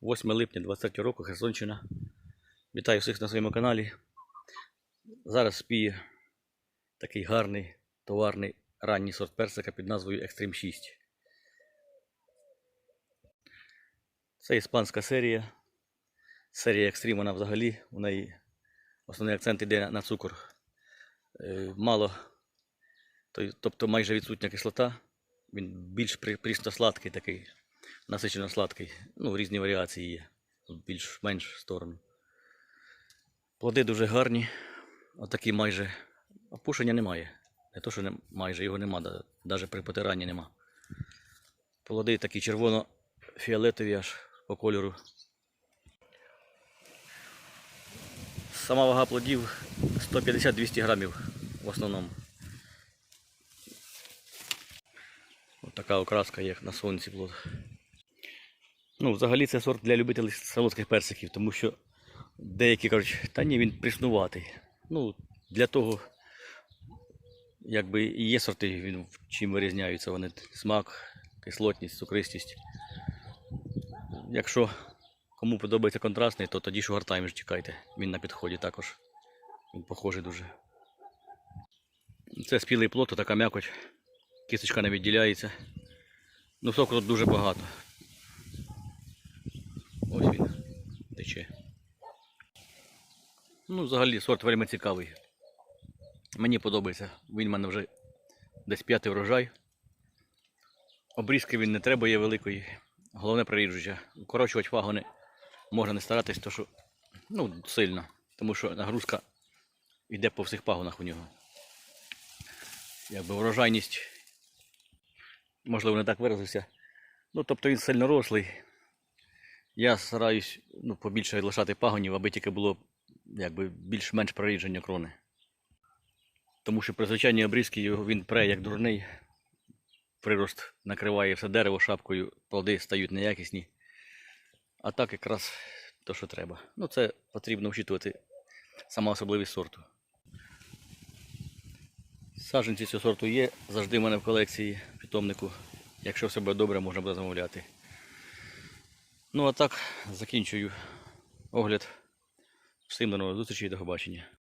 8 липня 23 року, Херсонщина. Вітаю всіх на своєму каналі. Зараз спіє такий гарний товарний ранній сорт персика під назвою Extreme 6. Це іспанська серія. Серія Extreme, вона взагалі, у неї основний акцент йде на цукор. Е, Мало, тобто майже відсутня кислота. Він більш прісно-сладкий такий, насичено сладкий. Ну, різні варіації є. Більш-менш сторону. Плоди дуже гарні. Отакі майже. Опушення немає. Не то, що не, майже його нема, навіть при потиранні нема. Плоди такі червоно-фіолетові аж по кольору. Сама вага плодів 150-200 грамів в основному. Ось така окраска є на сонці плод. Ну, взагалі це сорт для любителів солодких персиків, тому що деякі кажуть, та ні, він пріснуватий. Ну, для того, якби і є сорти, він чим вирізняються вони смак, кислотність, цукристість. Якщо кому подобається контрастний, то тоді шугартайм чекайте. Він на підході також. Він похожий дуже. Це спілий плод, така м'якоть. Кісточка не відділяється. Ну, соку тут дуже багато. Ось він тече. Ну, взагалі сорт вельми цікавий. Мені подобається. Він в мене вже десь п'ятий врожай. Обрізки він не треба є великої. Головне приріжуча. Укорочувати вагони можна не старатись, то що ну, сильно. Тому що нагрузка йде по всіх пагонах у нього. Якби врожайність, можливо, не так виразився. Ну, тобто він сильно рослий. Я стараюсь ну, побільше лишати пагонів, аби тільки було якби, більш-менш прорідження крони. Тому що при звичайній обрізці його він пре як дурний. Прирост накриває все дерево шапкою, плоди стають неякісні. А так якраз то, що треба. Ну, це потрібно вчитувати сама особливість сорту. Саджанці цього сорту є, завжди в мене в колекції питомнику. Якщо все буде добре, можна буде замовляти. Ну а так, закінчую огляд. Всім до нових зустрічей і до побачення.